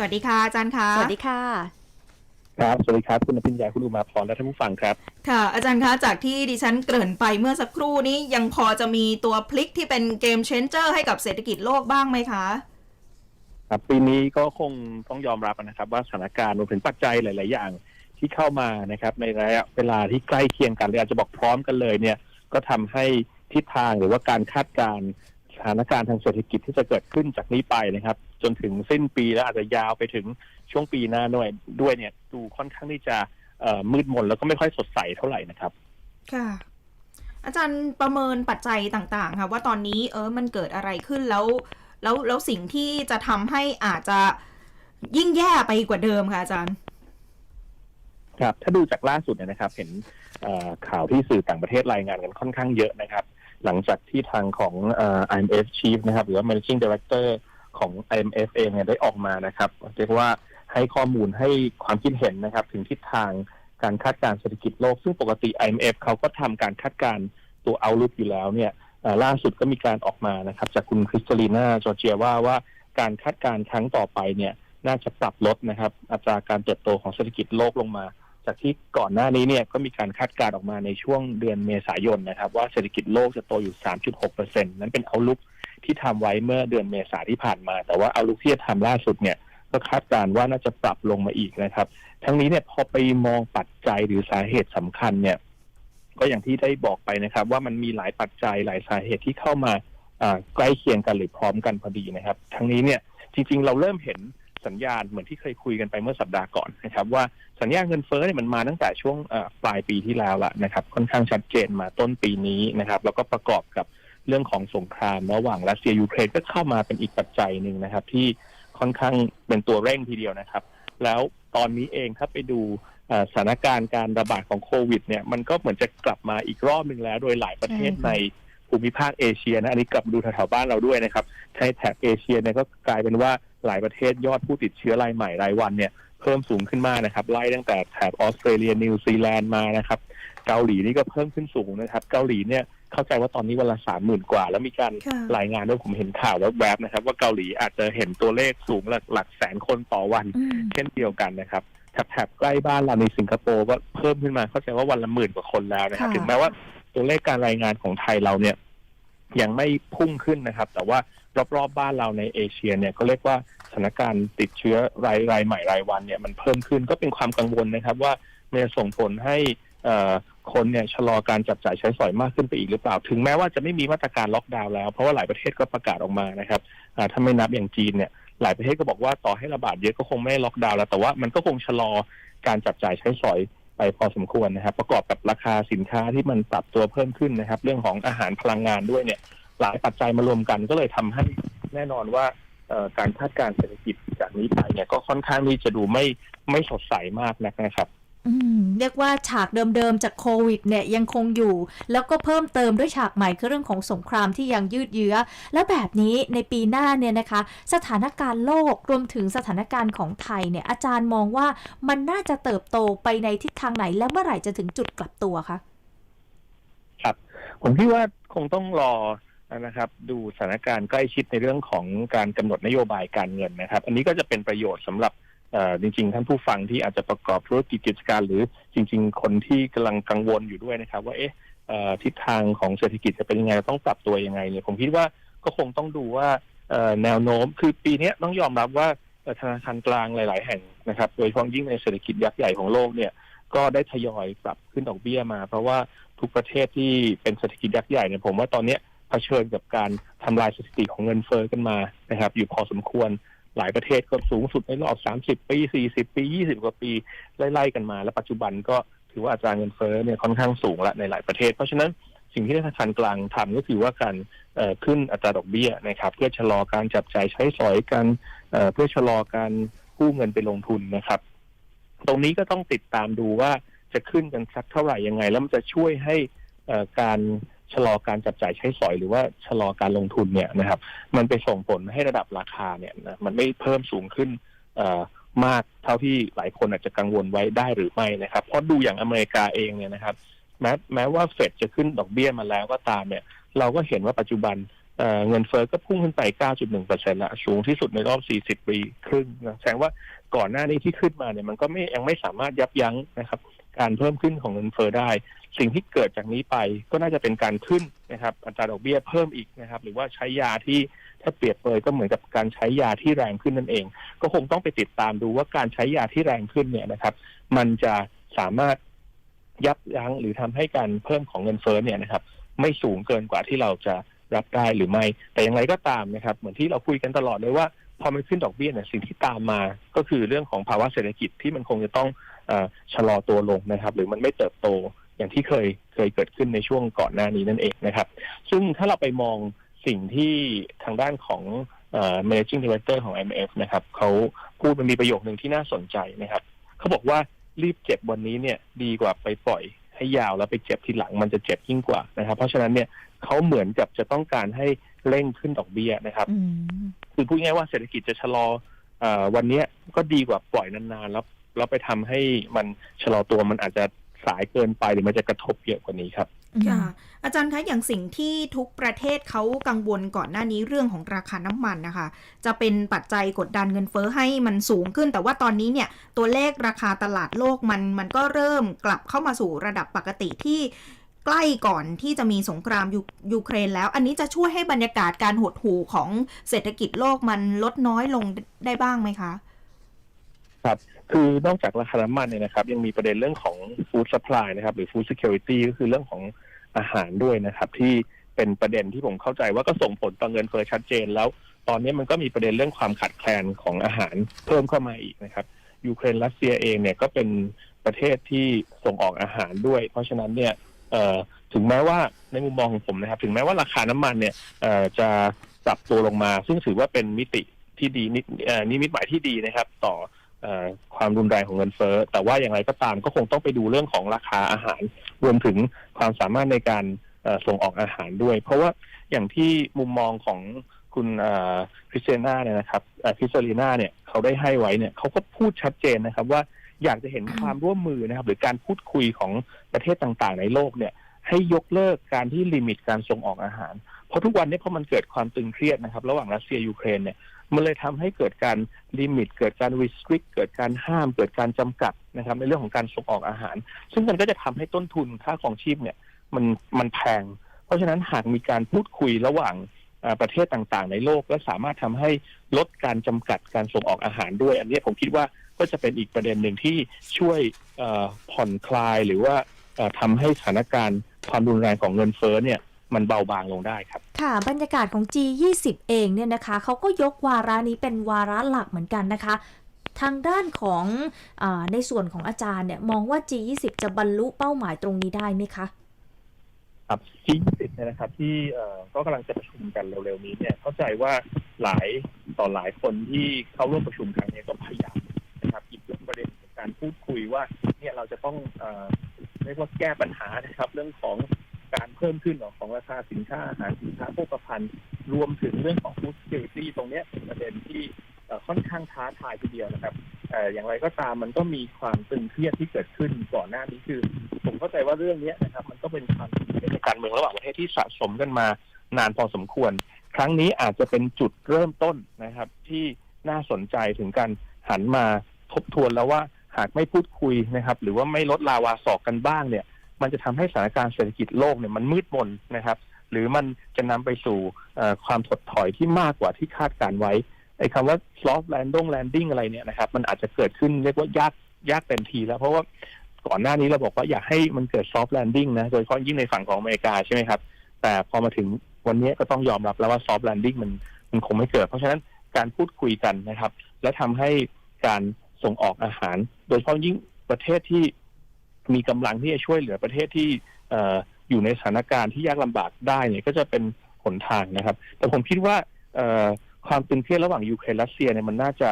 สวัสดีค่ะอาจารย์คะสวัสดีค่ะ ครับ สวัสดีครับคุณอภิญญาคุณอุมาพรและท่านผู้ฟังครับ ค่ะ อาจารย์คะจากที่ดิฉันเกริ่นไปเมื่อสักครู่นี้ยังพอจะมีตัวพลิกที่เป็นเกมเชนเจอร์ให้กับเศรษฐกิจโลกบ้างไหมคะครับปีนี้ก็คงต้องยอมรับนะครับ ว่าสถานการณ์รวมถึงปัจจัยหลาย ๆ อย่างที่เข้ามานะครับ ในระยะเวลาที่ใกล้เคียงกันหรืออาจจะบอกพร้อมกันเลยเนี่ย ก็ทำให้ทิศทางหรือว่าการคาดการณ์ สถานการณ์ทางเศรษฐกิจที่จะเกิดขึ้นจากนี้ไปนะครับ จนถึงสิ้นปีแล้วอาจจะยาวไปถึงช่วงปีหน้าด้วยด้วยเนี่ยดูค่อนข้างที่จะเอ่อมืดมนแล้วก็ไม่ค่อยสดใสเท่าไหร่นะครับ ค่ะ อาจารย์ประเมินปัจจัยต่างๆ ค่ะว่าตอนนี้เออมันเกิดอะไรขึ้นแล้ว แล้วแล้วสิ่งที่จะทำให้อาจจะยิ่งแย่ไปกว่าเดิมค่ะอาจารย์ ครับ ถ้าดูจากล่าสุดเนี่ยนะครับ เห็นเอ่อข่าวที่สื่อต่างประเทศรายงานกันค่อนข้างเยอะนะครับ หลังจากที่ทางของ IMF Chief นะครับ หรือว่า Managing Director ของ IMF เองเนี่ยได้ออกมานะครับเรียกว่าให้ข้อมูลให้ความคิดเห็นนะครับ ถึงทิศทางการคาดการณ์เศรษฐกิจโลก ซึ่งปกติ IMF เขาก็ทำการคาดการณ์ตัว outlook อยู่แล้วเนี่ยล่าสุดก็มีการออกมานะครับ จากคุณคริสตาลีนาจอร์เจียว่าว่าการคาดการณ์ครั้งต่อไปเนี่ยน่าจะปรับลดนะครับ อัตราการเติบโตของเศรษฐกิจโลกลงมา จากที่ก่อนหน้านี้เนี่ยก็มีการคาดการณ์ออกมาในช่วงเดือนเมษายนนะครับ ว่าเศรษฐกิจโลกจะโตอยู่ 3.6%นั้นเป็นเอาลุกที่ทำไว้เมื่อเดือนเมษาที่ผ่านมา แต่ว่าเอาลุกที่จะทำล่าสุดเนี่ยก็คาดการณ์ว่าน่าจะปรับลงมาอีกนะครับ ทั้งนี้เนี่ยพอไปมองปัจจัยหรือสาเหตุสำคัญเนี่ย ก็อย่างที่ได้บอกไปนะครับ ว่ามันมีหลายปัจจัยหลายสาเหตุที่เข้ามาใกล้เคียงกันหรือพร้อมกันพอดีนะครับ ทั้งนี้เนี่ยจริง ๆ เราเริ่มเห็น สัญญาณเหมือนที่เคยคุยกันไปเมื่อสัปดาห์ก่อนนะครับ ว่าสัญญาเงินเฟ้อเนี่ยมันมาตั้งแต่ช่วงปลายปีที่แล้วละนะครับ ค่อนข้างชัดเจนมาต้นปีนี้นะครับ แล้วก็ประกอบกับเรื่องของสงครามระหว่างรัสเซียยูเครนก็เข้ามาเป็นอีกปัจจัยหนึ่งนะครับ ที่ค่อนข้างเป็นตัวเร่งทีเดียวนะครับ แล้วตอนนี้เองถ้าไปดูสถานการณ์การระบาดของโควิด เนี่ยมันก็เหมือนจะกลับมาอีกรอบหนึ่งแล้ว โดยหลายประเทศในภูมิภาคเอเชียนะอันนี้กลับมาดูแถวๆบ้านเราด้วยนะครับในแถบเอเชียเนี่ยก็กลายเป็นว่า หลายประเทศยอดผู้ติดเชื้อรายใหม่รายวันเนี่ยเพิ่มสูงขึ้นมากนะครับ ไล่ตั้งแต่แถบออสเตรเลียนิวซีแลนด์มานะครับเกาหลีนี่ก็เพิ่มขึ้นสูงนะครับ เกาหลีเนี่ยเข้าใจว่าตอนนี้วันละสามหมื่นกว่า แล้วมีการค่ะรายงานด้วยผมเห็นข่าวแวบๆนะครับ ว่าเกาหลีอาจจะเห็นตัวเลขสูงหลักหลักแสนคนต่อวันอืมเช่นเดียวกันนะครับแถบๆใกล้บ้านเราในสิงคโปร์ก็เพิ่มขึ้นมาเข้าใจว่าวันละหมื่นกว่าคนแล้วนะครับค่ะถึงแม้ว่าตัวเลขการรายงานของไทยเราเนี่ย ยังไม่พุ่งขึ้นนะครับ แต่ว่ารอบๆบ้านเราในเอเชียเนี่ยก็เรียกว่าสถานการณ์ติดเชื้อรายรายใหม่รายวันเนี่ยมันเพิ่มขึ้นก็เป็นความกังวลนะครับ ว่ามันจะส่งผลให้คนเนี่ยชะลอการจับจ่ายใช้สอยมากขึ้นไปอีกหรือเปล่า ถึงแม้ว่าจะไม่มีมาตรการล็อกดาวน์แล้ว เพราะว่าหลายประเทศก็ประกาศออกมานะครับถ้าไม่นับอย่างจีนเนี่ยหลายประเทศก็บอกว่าต่อให้ระบาดเยอะก็คงไม่ล็อกดาวน์แล้วแต่ว่ามันก็คงชะลอการจับจ่ายใช้สอย ไปพอสมควรนะครับ ประกอบกับราคาสินค้าที่มันปรับตัวเพิ่มขึ้นนะครับ เรื่องของอาหารพลังงานด้วยเนี่ย หลายปัจจัยมารวมกันก็เลยทำให้แน่นอนว่าการคาดการณ์เศรษฐกิจจากนี้ไปเนี่ยก็ค่อนข้างที่จะดูไม่ไม่สดใสมากนะครับ เรียกว่าฉากเดิมๆ จากโควิดเนี่ยยังคงอยู่ แล้วก็เพิ่มเติมด้วยฉากใหม่คือเรื่องของสงครามที่ยังยืดเยื้อ แล้วแบบนี้ในปีหน้าเนี่ยนะคะ สถานการณ์โลกรวมถึงสถานการณ์ของไทยเนี่ยอาจารย์มองว่ามันน่าจะเติบโตไปในทิศทางไหน และเมื่อไหร่จะถึงจุดกลับตัวคะครับ ผมคิดว่าคงต้องรอนะครับดูสถานการณ์ใกล้ชิดในเรื่องของการกำหนดนโยบายการเงินนะครับ อันนี้ก็จะเป็นประโยชน์สำหรับ จริงๆ ท่านผู้ฟังที่อาจจะประกอบธุรกิจกิจการ หรือจริง ๆ คนที่กำลังกังวลอยู่ด้วยนะครับ ว่าเอ๊ะทิศทางของเศรษฐกิจจะเป็นยังไงต้องปรับตัวยังไงเนี่ยผมคิดว่าก็คงต้องดูว่าแนวโน้มคือปีนี้ต้องยอมรับว่าธนาคารกลางหลาย ๆ แห่งนะครับ โดยเฉพาะยิ่งในเศรษฐกิจยักษ์ใหญ่ของโลกเนี่ยก็ได้ทยอยปรับขึ้นดอกเบี้ยมา เพราะว่าทุกประเทศที่เป็นเศรษฐกิจยักษ์ใหญ่เนี่ยผมว่าตอนนี้เผชิญกับการทำลายสถิติของเงินเฟ้อกันมานะครับ อยู่พอสมควร หลายประเทศก็สูงสุดในรอบ 30 ปี 40 ปี 20 กว่าปีไล่ๆกันมา แล้วปัจจุบันก็ถือว่าอัตราเงินเฟ้อเนี่ยค่อนข้างสูงละในหลายประเทศ เพราะฉะนั้นสิ่งที่ธนาคารกลางทำก็คือว่าการขึ้นอัตราดอกเบี้ยนะครับ เพื่อชะลอการจับจ่ายใช้สอยกันเเพื่อชะลอการกู้เงินไปลงทุนนะครับ ตรงนี้ก็ต้องติดตามดูว่าจะขึ้นกันสักเท่าไหร่ยังไง แล้วมันจะช่วยให้การ ชะลอการจับจ่ายใช้สอยหรือว่าชะลอการลงทุนเนี่ยนะครับ มันไปส่งผลให้ระดับราคาเนี่ยนะมันไม่เพิ่มสูงขึ้นมากเท่าที่หลายคนอาจจะกังวลไว้ได้หรือไม่นะครับ เพราะดูอย่างอเมริกาเองเนี่ยนะครับ แม้แม้ว่าเฟดจะขึ้นดอกเบี้ยมาแล้วก็ตามเนี่ย เราก็เห็นว่าปัจจุบันเเงินเฟ้อก็พุ่งขึ้นไป 9.1%ละสูงที่สุดในรอบ 40 ปีครึ่งนะแสดงว่าก่อนหน้านี้ที่ขึ้นมาเนี่ยมันก็ไม่ยังไม่สามารถยับยั้งนะครับ การเพิ่มขึ้นของเงินเฟ้อได้ สิ่งที่เกิดจากนี้ไปก็น่าจะเป็นการขึ้นนะครับ อัตราดอกเบี้ยเพิ่มอีกนะครับ หรือว่าใช้ยาที่ถ้าเปรียบเปยก็เหมือนกับการใช้ยาที่แรงขึ้นนั่นเอง ก็คงต้องไปติดตามดูว่าการใช้ยาที่แรงขึ้นเนี่ยนะครับ มันจะสามารถยับยั้งหรือทำให้การเพิ่มของเงินเฟ้อเนี่ยนะครับ ไม่สูงเกินกว่าที่เราจะรับได้หรือไม่ แต่อย่างไรก็ตามนะครับ เหมือนที่เราคุยกันตลอดเลยว่า พอมันขึ้นดอกเบี้ยเนี่ยสิ่งที่ตามมาก็คือเรื่องของภาวะเศรษฐกิจที่มันคงจะต้องอชะลอตัวลงนะครับ หรือมันไม่เติบโตอย่างที่เคยเคยเกิดขึ้นในช่วงก่อนหน้านี้นั่นเองนะครับ ซึ่งถ้าเราไปมองสิ่งที่ทางด้านของอ managing director ของ IMF นะครับเขาพูดมันมีประโยคหนึ่งที่น่าสนใจนะครับเขาบอกว่ารีบเจ็บวันนี้เนี่ยดีกว่าไปปล่อยให้ยาวแล้วไปเจ็บทีหลังมันจะเจ็บยิ่งกว่านะครับ เพราะฉะนั้นเนี่ยเขาเหมือนกับจะต้องการให้เร่งขึ้นดอกเบี้ยนะครับ คือพูดง่ายว่าเศรษฐกิจจะชะลออวันเนี้ยก็ดีกว่าปล่อยนานๆแล้วแล้วไปทำให้มันชะลอตัวมันอาจจะสายเกินไปหรือมันจะกระทบเยอะกว่านี้ครับค่ะอาจารย์คะอย่างสิ่งที่ทุกประเทศเขากังวลก่อนหน้านี้เรื่องของราคาน้ำมันนะคะ จะเป็นปัจจัยกดดันเงินเฟ้อให้มันสูงขึ้น แต่ว่าตอนนี้เนี่ยตัวเลขราคาตลาดโลกมันมันก็เริ่มกลับเข้ามาสู่ระดับปกติที่ ใกล้ก่อนที่จะมีสงครามยูยูเครนแล้ว อันนี้จะช่วยให้บรรยากาศการหดหู่ของเศรษฐกิจโลกมันลดน้อยลงได้บ้างไหมคะ ครับคือนอกจากราคาน้ำมันเนี่ยนะครับ ยังมีประเด็นเรื่องของ food supply นะครับ หรือ food security ก็คือเรื่องของอาหารด้วยนะครับ ที่เป็นประเด็นที่ผมเข้าใจว่าก็ส่งผลต่อเงินเฟ้อชัดเจน แล้ว ตอนนี้มันก็มีประเด็นเรื่องความขาดแคลนของอาหารเพิ่มเข้ามาอีกนะครับยูเครนรัสเซียเองเนี่ยก็เป็นประเทศที่ส่งออกอาหารด้วย เพราะฉะนั้นเนี่ย ถึงแม้ว่าในมุมมองของผมนะครับ ถึงแม้ว่าราคาน้ำมันเนี่ยจะปรับตัวลงมา ซึ่งถือว่าเป็นมิติที่ดีนิมิตหมายที่ดีนะครับ ต่ออความรุนแรงของเงินเฟ้อ แต่ว่าอย่างไรก็ตามก็คงต้องไปดูเรื่องของราคาอาหาร รวมถึงความสามารถในการส่งออกอาหารด้วย เพราะว่าอย่างที่มุมมองของคุณคริสเตียนาเนี่ยนะครับคริสเตลีนาเนี่ยเขาได้ให้ไว้เนี่ยเขาก็พูดชัดเจนนะครับว่าอยากจะเห็นความร่วมมือนะครับ หรือการพูดคุยของ ประเทศต่างๆ ในโลกเนี่ยให้ยกเลิกการที่ลิมิตการส่งออกอาหาร เพราะทุกวันนี้พอมันเกิดความตึงเครียดนะครับ ระหว่างรัสเซียยูเครนเนี่ยมันเลยทำให้เกิดการลิมิต เกิดการ restrict เกิดการห้าม เกิดการจำกัดนะครับ ในเรื่องของการส่งออกอาหาร ซึ่งมันก็จะทำให้ต้นทุนค่าของชีพเนี่ยมันมันแพง เพราะฉะนั้นหากมีการพูดคุยระหว่างประเทศต่างๆ ในโลก และสามารถทำให้ลดการจำกัดการส่งออกอาหารด้วย อันนี้ผมคิดว่าก็จะเป็นอีกประเด็นหนึ่งที่ช่วยผ่อนคลายหรือว่า ทำให้สถานการณ์ความรุนแรงของเงินเฟ้อเนี่ยมันเบาบางลงได้ครับ ค่ะ บรรยากาศของ G20 เองเนี่ยนะคะเขาก็ยกวาระนี้เป็นวาระหลักเหมือนกันนะคะ ทางด้านของอาในส่วนของอาจารย์เนี่ยมองว่า G20 จะบรรลุเป้าหมายตรงนี้ได้ไหมคะ ครับที่20 เนี่ยนะครับที่เอ่อก็กำลังจะประชุมกันเร็วๆนี้เนี่ยเข้าใจว่าหลายต่อหลายคนที่เข้าร่วมประชุมครั้งนี้ก็พยายามนะครับหยิบยกประเด็นของการพูดคุยว่าเนี่ยเราจะต้องเอ่อ เรียกว่าแก้ปัญหานะครับ เรื่องของการเพิ่มขึ้นของราคาสินค้าอาหารสินค้าโภคภัณฑ์รวมถึงเรื่องของ food security ตรงนี้เป็นประเด็นที่ค่อนข้างท้าทายทีเดียวนะครับอ่อย่างไรก็ตามมันก็มีความตึงเครียดที่เกิดขึ้นก่อนหน้านี้คือ ผมเข้าใจว่าเรื่องนี้นะครับ มันก็เป็นความตึงเครียดในการเมืองระหว่างประเทศที่สะสมกันมานานพอสมควร ครั้งนี้อาจจะเป็นจุดเริ่มต้นนะครับ ที่น่าสนใจถึงการหันมาทบทวนแล้วว่า หากไม่พูดคุยนะครับ หรือว่าไม่ลดลาวาศอกกันบ้างเนี่ย มันจะทำให้สถานการณ์เศรษฐกิจโลกเนี่ยมันมืดมนนะครับ หรือมันจะนำไปสู่ความถดถอยที่มากกว่าที่คาดการไว้ไอ้คำว่า soft landing landing อะไรเนี่ยนะครับ มันอาจจะเกิดขึ้นเรียกว่ายากยากเต็มทีแล้วเพราะว่าก่อนหน้านี้เราบอกว่าอยากให้มันเกิด soft landing นะโดยเฉพาะยิ่งในฝั่งของอเมริกาใช่ไหมครับ แต่พอมาถึงวันนี้ก็ต้องยอมรับแล้วว่า soft landing มันมันคงไม่เกิด เพราะฉะนั้นการพูดคุยกันนะครับ และทำให้การ ส่งออกอาหาร โดยเฉพาะยิ่งประเทศที่มีกำลังที่จะช่วยเหลือประเทศที่เอ่ออยู่ในสถานการณ์ที่ยากลำบากได้เนี่ยก็จะเป็นหนทางนะครับ แต่ผมคิดว่าเอ่อความตึงเครียดระหว่างยูเครนรัสเซียเนี่ยมันน่าจะ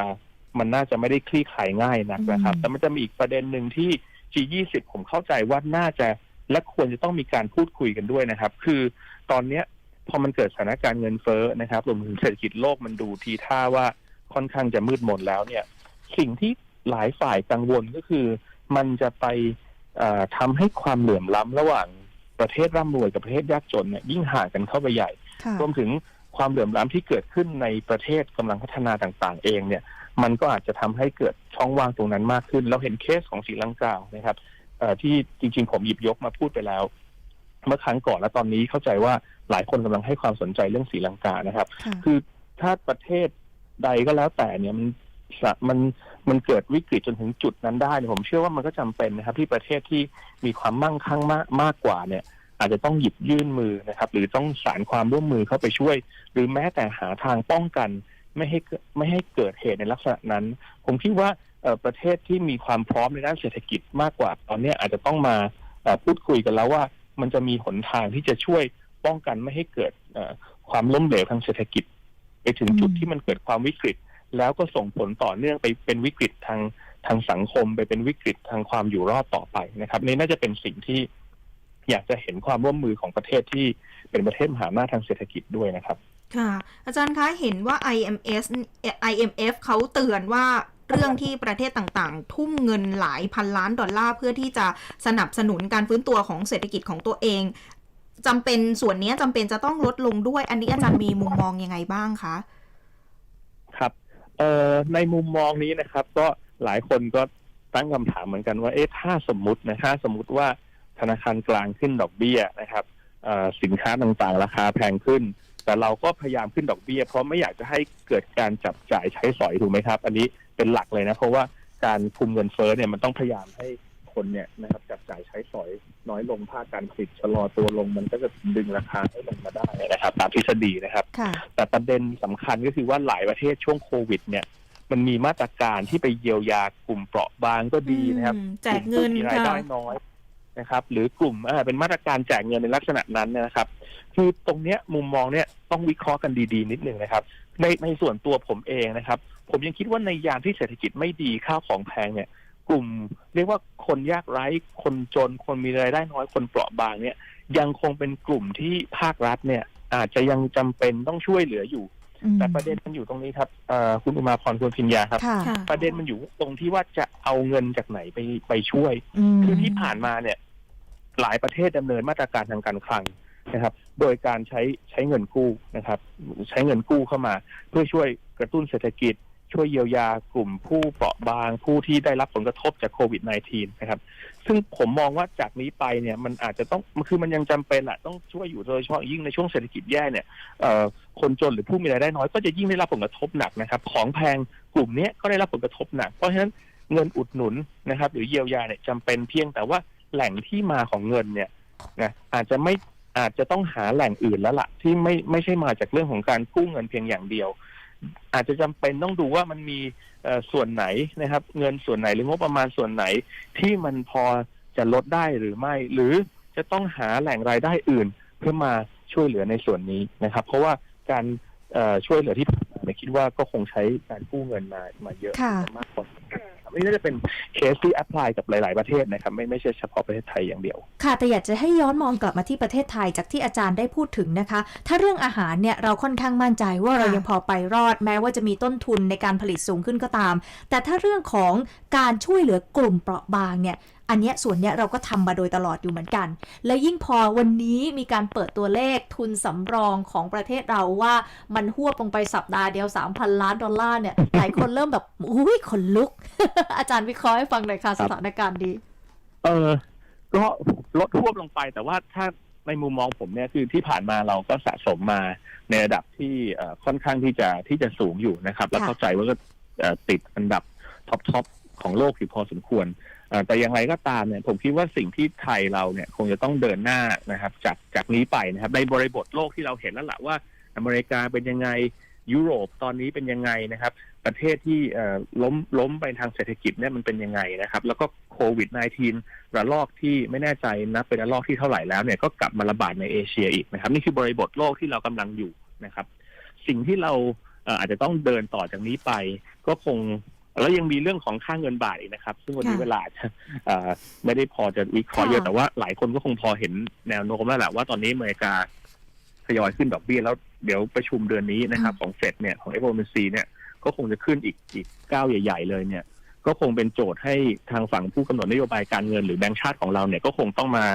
มันน่าจะไม่ได้คลี่คลายง่ายนักนะครับอืมแต่มันจะมีอีกประเด็นหนึ่งที่ G20 ผมเข้าใจว่าน่าจะและควรจะต้องมีการพูดคุยกันด้วยนะครับ คือตอนเนี้ยพอมันเกิดสถานการณ์เงินเฟ้อนะครับรวมถึงเศรษฐกิจโลกมันดูทีท่าว่าค่อนข้างจะมืดมนแล้วเนี่ย สิ่งที่หลายฝ่ายกังวลก็คือ มันจะไปเอ่อทำให้ความเหลื่อมล้ำระหว่างประเทศร่ำรวยกับประเทศยากจนเนี่ยยิ่งห่างกันเข้าไปใหญ่ค่ะรวมถึงความเหลื่อมล้ำที่เกิดขึ้นในประเทศกำลังพัฒนาต่างๆ เองเนี่ย มันก็อาจจะทำให้เกิดช่องว่างตรงนั้นมากขึ้น เราเห็นเคสของศรีลังกานะครับเอ่อที่จริงๆ ผมหยิบยกมาพูดไปแล้ว เมื่อครั้งก่อนและตอนนี้เข้าใจว่าหลายคนกำลังให้ความสนใจเรื่องศรีลังกานะครับค่ะคือถ้าประเทศใดก็แล้วแต่เนี่ยมัน สะมันมันเกิดวิกฤตจนถึงจุดนั้นได้เนี่ยผมเชื่อว่ามันก็จำเป็นนะครับ ที่ประเทศที่มีความมั่งคั่งมากมากกว่าเนี่ย อาจจะต้องหยิบยื่นมือนะครับ หรือต้องสารความร่วมมือเข้าไปช่วย หรือแม้แต่หาทางป้องกันไม่ให้ไม่ให้เกิดเหตุในลักษณะนั้น ผมคิดว่าประเทศที่มีความพร้อมในด้านเศรษฐกิจมากกว่า ตอนนี้อาจจะต้องมาพูดคุยกันแล้วว่า มันจะมีหนทางที่จะช่วยป้องกันไม่ให้เกิดความล้มเหลวทางเศรษฐกิจ ไปถึงจุดที่มันเกิดความวิกฤต แล้วก็ส่งผลต่อเนื่องไปเป็นวิกฤตทางทางสังคม ไปเป็นวิกฤตทางความอยู่รอดต่อไปนะครับนี่น่าจะเป็นสิ่งที่อยากจะเห็นความร่วมมือของประเทศที่เป็นประเทศมหาอำนาจทางเศรษฐกิจด้วยนะครับ ค่ะ อาจารย์คะเห็นว่า IMS IMF เขาเตือนว่าเรื่องที่ประเทศต่างๆ ทุ่มเงินหลายพันล้านดอลลาร์เพื่อที่จะสนับสนุนการฟื้นตัวของเศรษฐกิจของตัวเองจำเป็นส่วนนี้จำเป็นจะต้องลดลงด้วย อันนี้อาจารย์มีมุมมองยังไงบ้างคะ เอ่อในมุมมองนี้นะครับ ก็หลายคนก็ตั้งคำถามเหมือนกันว่าเอ๊ะถ้าสมมตินะถ้าสมมติว่าธนาคารกลางขึ้นดอกเบี้ยนะครับสินค้าต่างๆ ราคาแพงขึ้น แต่เราก็พยายามขึ้นดอกเบี้ย เพราะไม่อยากจะให้เกิดการจับจ่ายใช้สอยถูกไหมครับ อันนี้เป็นหลักเลยนะ เพราะว่าการคุมเงินเฟ้อเนี่ยมันต้องพยายามให้ คนเนี่ยนะครับจับจ่ายใช้สอยน้อยลงภาคการผลิตชะลอตัวลงมันก็จะดึงราคาให้ลงมาได้นะครับ ตามทฤษฎีนะครับ ค่ะ แต่ประเด็นสำคัญก็คือว่าหลายประเทศช่วงโควิด เนี่ย มันมีมาตรการที่ไปเยียวยากลุ่มเปราะบางก็ดีนะครับอืมแจกเงิน ลุ่มผู้มีรายค่ะได้น้อยนะครับ หรือกลุ่มอ่าเป็นมาตรการแจกเงินในลักษณะนั้นเนยนะครับ คือตรงเนี้ยมุมมองเนี่ยต้องวิเคราะห์กันดีๆ นิดนึงนะครับ ในในส่วนตัวผมเองนะครับ ผมยังคิดว่าในยามที่เศรษฐกิจไม่ดีข้าวของแพงเนี่ย กลุ่ม เรียกว่าคนยากไร้คนจนคนมีรายได้น้อยคนเปราะบางเนี่ย ยังคงเป็นกลุ่มที่ภาครัฐเนี่ย อาจจะยังจำเป็นต้องช่วยเหลืออยู่ แต่ประเด็นมันอยู่ตรงนี้ครับเอ่อคุณอุมาพรคุณพิญญาครับค่ะค่ะประเด็นมันอยู่ตรงที่ว่าจะเอาเงินจากไหนไปไปช่วยมคือที่ผ่านมาเนี่ย หลายประเทศดำเนินมาตรการทางการคลังนะครับ โดยการใช้ใช้เงินกู้นะครับ ใช้เงินกู้เข้ามา เพื่อช่วยกระตุ้นเศรษฐกิจ ช่วยเยียวยากลุ่มผู้เปราะบางผู้ที่ได้รับผลกระทบจากโควิด -19 นะครับ ซึ่งผมมองว่าจากนี้ไปเนี่ยมันอาจจะต้องคือมันยังจำเป็นแหละต้องช่วยอยู่โดยเฉพาะยิ่งในช่วงเศรษฐกิจแย่เนี่ยคนจนหรือผู้มีรายได้น้อยก็จะยิ่งได้รับผลกระทบหนักนะครับ ของแพงกลุ่มนี้ก็ได้รับผลกระทบหนัก เพราะฉะนั้นเงินอุดหนุนนะครับ หรือเยียวยาเนี่ยจำเป็นเพียงแต่ว่าแหล่งที่มาของเงินเนี่ยนะอาจจะไม่อาจจะต้องหาแหล่งอื่นแล้วล่ะ ที่ไม่ไม่ใช่มาจากเรื่องของการกู้เงินเพียงอย่างเดียว อาจจะจำเป็นต้องดูว่ามันมีเอ่อส่วนไหนนะครับ เงินส่วนไหนหรืองบประมาณส่วนไหนที่มันพอจะลดได้หรือไม่ หรือจะต้องหาแหล่งรายได้อื่น เพื่อมาช่วยเหลือในส่วนนี้นะครับ เพราะว่าการเอ่อช่วยเหลือที่ผ่านมาเนี่ยคิดว่าก็คงใช้การกู้เงินมามาเยอะค่ะมากกว่าอั นี่น่าจะเป็นเคสที่แอพพลายกับหลาย ๆ ประเทศนะครับไม่ไม่ใช่เฉพาะประเทศไทยอย่างเดียว ค่ะแต่อยากจะให้ย้อนมองกลับมาที่ประเทศไทยจากที่อาจารย์ได้พูดถึงนะคะ ถ้าเรื่องอาหารเนี่ยเราค่อนข้างมั่นใจว่าเรายังพอไปรอด แม้ว่าจะมีต้นทุนในการผลิตสูงขึ้นก็ตาม แต่ถ้าเรื่องของการช่วยเหลือกลุ่มเปราะบางเนี่ย อันเนี้ยส่วนเนี้ยเราก็ทำมาโดยตลอดอยู่เหมือนกัน และยิ่งพอวันนี้มีการเปิดตัวเลขทุนสำรองของประเทศเราว่ามันหวบลงไปสัปดาห์เดียว 3,000 ล้านดอลลาร์เนี่ยหลายคนเริ่มแบบอุ้ยขนลุก อาจารย์วิเคราะห์ให้ฟังหน่อยค่ะสถานการณ์ดี เออก็ลดทวบลงไปแต่ว่าถ้าในมุมมองผมเนี่ยคือที่ผ่านมาเราก็สะสมมาในระดับที่เอ่อค่อนข้างที่จะที่จะสูงอยู่นะครับ แล้วค่ะเข้าใจว่าก็เอ่อติดอันดับท็อปทอปของโลกอยู่พอสมควรเอ่อ แต่อย่างไรก็ตามเนี่ยผมคิดว่าสิ่งที่ไทยเราเนี่ยคงจะต้องเดินหน้านะครับจากจากนี้ไปนะครับในบริบทโลกที่เราเห็นแล้วละว่า อเมริกาเป็นยังไงยุโรปตอนนี้เป็นยังไงนะครับ ประเทศที่ล้มล้มไปทางเศรษฐกิจเนี่ยมันเป็นยังไงนะครับ แล้วก็โควิด -19 ระลอกที่ไม่แน่ใจนับเป็นระลอกที่เท่าไหร่แล้วเนี่ยก็กลับมาระบาดในเอเชียอีกนะครับ นี่คือบริบทโลกที่เรากำลังอยู่นะครับ สิ่งที่เราอาจจะต้องเดินต่อจากนี้ไป ก็คง แล้วยังมีเรื่องของค่างเงินบาทอีกนะครับ ซึ่งวันนี้ค่ะเวลาจะเอ่อไม่ได้พอจะวิเคราะห์เยอะค่ะแต่ว่าหลายคนก็คงพอเห็นแนวโน้มแล้วแหละว่าตอนนี้อเมริกาทยอยขึ้นดอกเบี้ยแล้วเดี๋ยวประชุมเดือนนี้นะครับ ของเฟดเนี่ยของ FOMC เนี่ยก็คงจะขึ้นอีกอีกก้าวใหญ่ ๆ เลยเนี่ย ก็คงเป็นโจทย์ให้ทางฝั่งผู้กำหนดนโยบายการเงินหรือแบงก์ชาติของเราเนี่ยก็คงต้องมา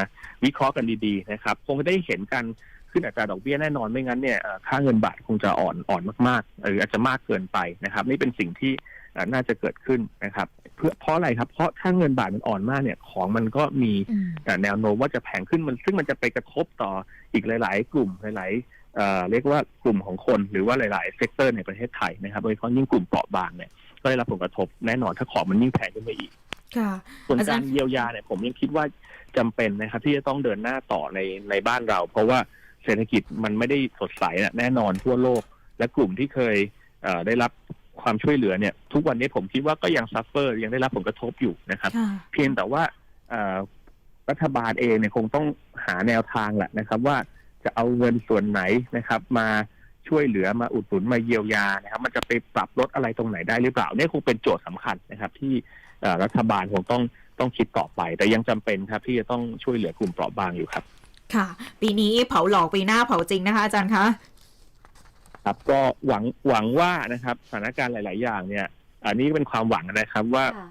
วิเคราะห์กันดีๆนะครับ คงได้เห็นกัน ขึ้นอัตราดอกเบี้ยแน่นอนไม่งั้นเนี่ยเอ่อค่าเงินบาทคงจะอ่อนอ่อนมากๆหรืออาจจะมากเกินไปนะครับ นี่เป็นสิ่งที่เอ่อน่าจะเกิดขึ้นนะครับ เพื่อเพราะอะไรครับเพราะถ้าเงินบาทมันอ่อนมากเนี่ยของมันก็มีอืมแต่แนวโน้มว่าจะแพงขึ้นมัน ซึ่งมันจะไปกระทบต่ออีกหลาย ๆ กลุ่มหลายๆเอ่อเรียกว่ากลุ่มของคนหรือว่าหลาย ๆ เซกเตอร์ในประเทศไทยนะครับโดยเฉพาะยิ่งกลุ่มเปราะบางเนี่ยก็ได้รับผลกระทบแน่นอนถ้าของมันยิ่งแพงขึ้นไปอีกค่ะส่วนอาจารกาย์รเยียวยาเนี่ยผมยังคิดว่าจำเป็นนะครับ ที่จะต้องเดินหน้าต่อในในบ้านเรา เพราะว่า เศรษฐกิจมันไม่ได้สดใสนะแน่นอนทั่วโลก และกลุ่มที่เคยเอ่อได้รับความช่วยเหลือเนี่ย ทุกวันนี้ผมคิดว่าก็ยังซัฟเฟอร์ยังได้รับผลกระทบอยู่นะครับค่ะเพียงแต่ว่าเอ่อรัฐบาลเองเนี่ยคงต้องหาแนวทางแหละนะครับ ว่าจะเอาเงินส่วนไหนนะครับ มาช่วยเหลือมาอุดหนุนมาเยียวยานะครับ มันจะไปปรับลดอะไรตรงไหนได้หรือเปล่าเนี่ยคงเป็นโจทย์สำคัญนะครับ ที่เอ่อรัฐบาลคงต้องต้องคิดต่อไป แต่ยังจำเป็นครับที่จะต้องช่วยเหลือกลุ่มเปราะบางอยู่ครับ ค่ะ ปีนี้เผาหลอกปีหน้าเผาจริงนะคะอาจารย์คะครับก็หวังหวังว่านะครับสถานการณ์หลาย ๆ อย่างเนี่ย อันนี้เป็นความหวังนะครับว่าค่ะ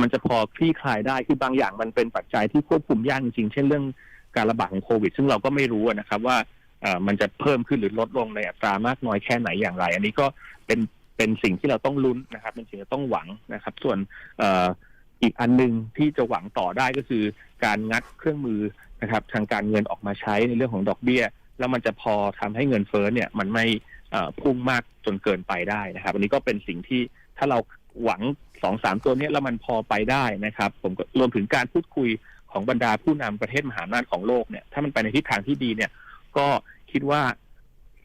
มันจะพอคลี่คลายได้คือบางอย่างมันเป็นปัจจัยที่ควบคุมยากจริงๆเช่นเรื่องการระบาดของโควิด ซึ่งเราก็ไม่รู้นะครับว่าเอ่อมันจะเพิ่มขึ้นหรือลดลงในอัตรามากน้อยแค่ไหนอย่างไร อันนี้ก็เป็นเป็นสิ่งที่เราต้องลุ้นนะครับเป็นสิ่งที่ต้องหวังนะครับ ส่วนเอีกอันหนึ่งที่จะหวังต่อได้ก็คือการงัดเครื่องมือนะครับ ทางการเงินออกมาใช้ในเรื่องของดอกเบี้ย แล้วมันจะพอทำให้เงินเฟ้อเนี่ย มันไม่พุ่งมากจนเกินไปได้นะครับอันนี้ก็เป็นสิ่งที่ถ้าเราหวังสองสามตัวนี้แล้วมันพอไปได้นะครับ ผมรวมถึงการพูดคุยของบรรดาผู้นำประเทศมหาอำนาจของโลกเนี่ยถ้ามันไปในทิศทางที่ดีเนี่ย ก็คิดว่า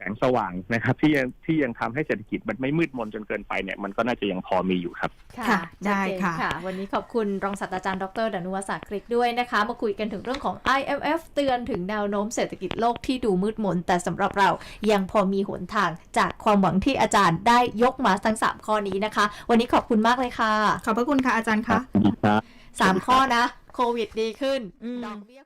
สงสว่างนะครับที่ยังที่ยังทำให้เศรษฐกิจมันไม่มืดมนจนเกินไปเนี่ยมันก็น่าจะยังพอมีอยู่ครับ ค่ะได้ชัเจนค่ะ วันนี้ขอบคุณรองศาสตราจารย์ดรดนุวัฒน์สากริกด้วยนะคะ มาคุยกันถึงเรื่องของ IMF เตือนถึงแนวโน้มเศรษฐกิจโลกที่ดูมืดมน แต่สำหรับเรายังพอมีหนทางจากความหวังที่อาจารย์ได้ยกมาทั้ง 3 ข้อนี้นะคะ วันนี้ขอบคุณมากเลยค่ะขอบพระคุณค่ะอาจารย์คะดีครับ3ข้อนะ โควิดดีขึ้นอืม ดอกเบี้ย